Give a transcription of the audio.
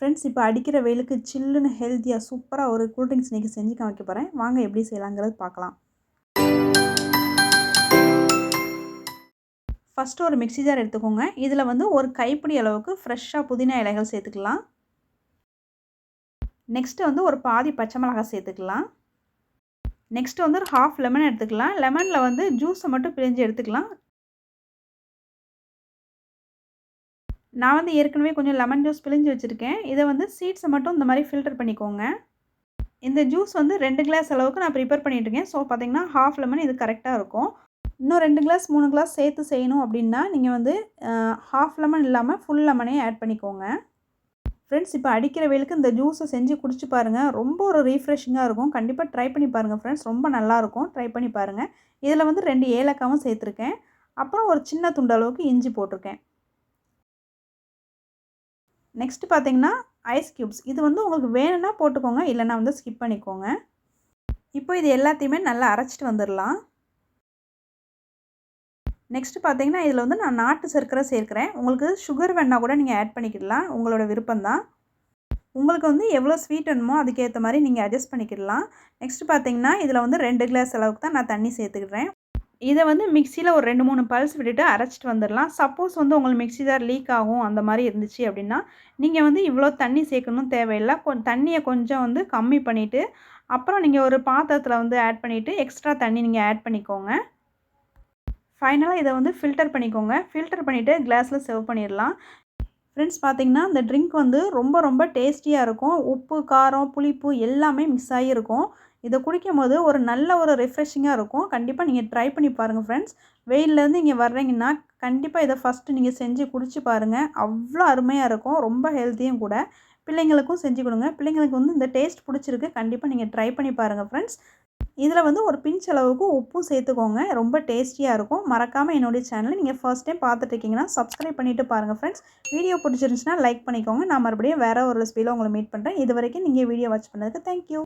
Friends இப்போ அடிக்கிற வெயிலுக்கு சில்லுன்னு ஹெல்த்தியாக சூப்பராக ஒரு கூல்ட்ரிங்க்ஸ் இன்றைக்கி செஞ்சு காமிக்க போகிறேன் வாங்க எப்படி செய்யலாங்கிறது பார்க்கலாம். ஃபஸ்ட்டு ஒரு மிக்ஸி ஜார் எடுத்துக்கோங்க. இதில் வந்து ஒரு கைப்பிடி அளவுக்கு ஃப்ரெஷ்ஷாக புதினா இலைகள் சேர்த்துக்கலாம். நெக்ஸ்ட்டு வந்து ஒரு பாதி பச்சை மிளகாய் சேர்த்துக்கலாம். நெக்ஸ்ட்டு வந்து ஒரு ஹாஃப் லெமன் எடுத்துக்கலாம். லெமனில் வந்து ஜூஸை மட்டும் பிழிஞ்சு எடுத்துக்கலாம். நான் வந்து ஏற்கனவே கொஞ்சம் லெமன் ஜூஸ் பிழிஞ்சு வச்சுருக்கேன். இதை வந்து சீட்ஸை மட்டும் இந்த மாதிரி ஃபில்டர் பண்ணிக்கோங்க. இந்த ஜூஸ் வந்து ரெண்டு கிளாஸ் அளவுக்கு நான் ப்ரிப்பேர் பண்ணிட்டுருக்கேன் ஸோ பார்த்திங்கன்னா ஹாஃப் லெமன் இது கரெக்டாக இருக்கும். இன்னும் ரெண்டு கிளாஸ் மூணு கிளாஸ் சேர்த்து செய்யணும் அப்படின்னா நீங்கள் வந்து ஹாஃப் லெமன் இல்லாமல் ஃபுல் லெமனே ஆட் பண்ணிக்கோங்க. ஃப்ரெண்ட்ஸ் இப்போ அடிக்கிற வெயிலுக்கு இந்த ஜூஸை செஞ்சு குடிச்சு பாருங்கள் ரொம்ப ஒரு ரீஃப்ரெஷிங்காக இருக்கும். கண்டிப்பாக ட்ரை பண்ணி பாருங்கள் ஃப்ரெண்ட்ஸ் ரொம்ப நல்லாயிருக்கும் ட்ரை பண்ணி பாருங்கள் இதில் வந்து ரெண்டு ஏலக்காவும் சேர்த்துருக்கேன். அப்புறம் ஒரு சின்ன துண்டு அளவுக்கு இஞ்சி போட்டிருக்கேன். நெக்ஸ்ட்டு பார்த்தீங்கன்னா ஐஸ் க்யூப்ஸ் இது வந்து உங்களுக்கு வேணும்னா போட்டுக்கோங்க இல்லைனா வந்து ஸ்கிப் பண்ணிக்கோங்க. இப்போ இது எல்லாத்தையுமே நல்லா அரைச்சிட்டு வந்துடலாம். நெக்ஸ்ட்டு பார்த்தீங்கன்னா இதில் வந்து நான் நாட்டு சர்க்கரை சேர்க்குறேன். உங்களுக்கு சுகர் வேணால் கூட நீங்கள் ஆட் பண்ணிக்கிடலாம். உங்களோட விருப்பம்தான். உங்களுக்கு வந்து எவ்வளோ ஸ்வீட் வேணுமோ அதுக்கேற்ற மாதிரி நீங்கள் அட்ஜஸ்ட் பண்ணிக்கிடலாம். நெக்ஸ்ட்டு பார்த்தீங்கன்னா இதில் வந்து ரெண்டு கிளாஸ் அளவுக்கு தான் நான் தண்ணி சேர்த்துக்கிறேன். இதை வந்து மிக்சியில் ஒரு ரெண்டு மூணு பல்ஸ் விட்டுட்டு அரைச்சிட்டு வந்துடலாம். சப்போஸ் வந்து உங்களுக்கு மிக்சி ஜார் லீக் ஆகும் அந்த மாதிரி இருந்துச்சு அப்படின்னா நீங்கள் வந்து இவ்வளோ தண்ணி சேர்க்கணும் தேவையில்லை. கொஞ்சம் தண்ணியை கொஞ்சம் வந்து கம்மி பண்ணிவிட்டு அப்புறம் நீங்கள் ஒரு பாத்திரத்தில் வந்து ஆட் பண்ணிவிட்டு எக்ஸ்ட்ரா தண்ணி நீங்கள் ஆட் பண்ணிக்கோங்க. ஃபைனலாக இதை வந்து ஃபில்டர் பண்ணிக்கோங்க. ஃபில்டர் பண்ணிவிட்டு கிளாஸில் சர்வ் பண்ணிடலாம். ஃப்ரெண்ட்ஸ் பார்த்திங்கன்னா அந்த ட்ரிங்க் வந்து ரொம்ப ரொம்ப டேஸ்டியாக இருக்கும். உப்பு காரம் புளிப்பு எல்லாமே மிக்ஸ் ஆகியிருக்கும். இதை குடிக்கும் போது ஒரு நல்ல ஒரு ரெஃப்ரெஷிங்காக இருக்கும். கண்டிப்பாக நீங்கள் ட்ரை பண்ணி பாருங்கள் ஃப்ரெண்ட்ஸ். வெயிலேருந்து இங்கே வர்றீங்கன்னா கண்டிப்பாக இதை ஃபஸ்ட்டு நீங்கள் செஞ்சு குடிச்சு பாருங்கள் அவ்வளோ அருமையாக இருக்கும். ரொம்ப ஹெல்த்தியும் கூட. பிள்ளைங்களுக்கும் செஞ்சு கொடுங்க. பிள்ளைங்களுக்கு வந்து இந்த டேஸ்ட் பிடிச்சிருக்கு. கண்டிப்பாக நீங்கள் ட்ரை பண்ணி பாருங்கள் ஃப்ரெண்ட்ஸ். இதில் வந்து ஒரு பிஞ்ச் அளவுக்கு உப்பும் சேர்த்துக்கோங்க. ரொம்ப டேஸ்டியாக இருக்கும். மறக்காமல் என்னுடைய சேனலை நீங்கள் ஃபர்ஸ்ட் டைம் பார்த்துட்டு இருக்கீங்கன்னா சப்ஸ்கிரைப் பண்ணிவிட்டு பாருங்கள் ஃப்ரெண்ட்ஸ் வீடியோ பிடிச்சிருந்துச்சுன்னா லைக் பண்ணிக்கோங்க. நான் மறுபடியும் வேறு ஒரு ரெசிபியில் உங்களை மீட் பண்ணுறேன் இது வரைக்கும் நீங்கள் வீடியோ வாட்ச் பண்ணதுக்கு தேங்க்யூ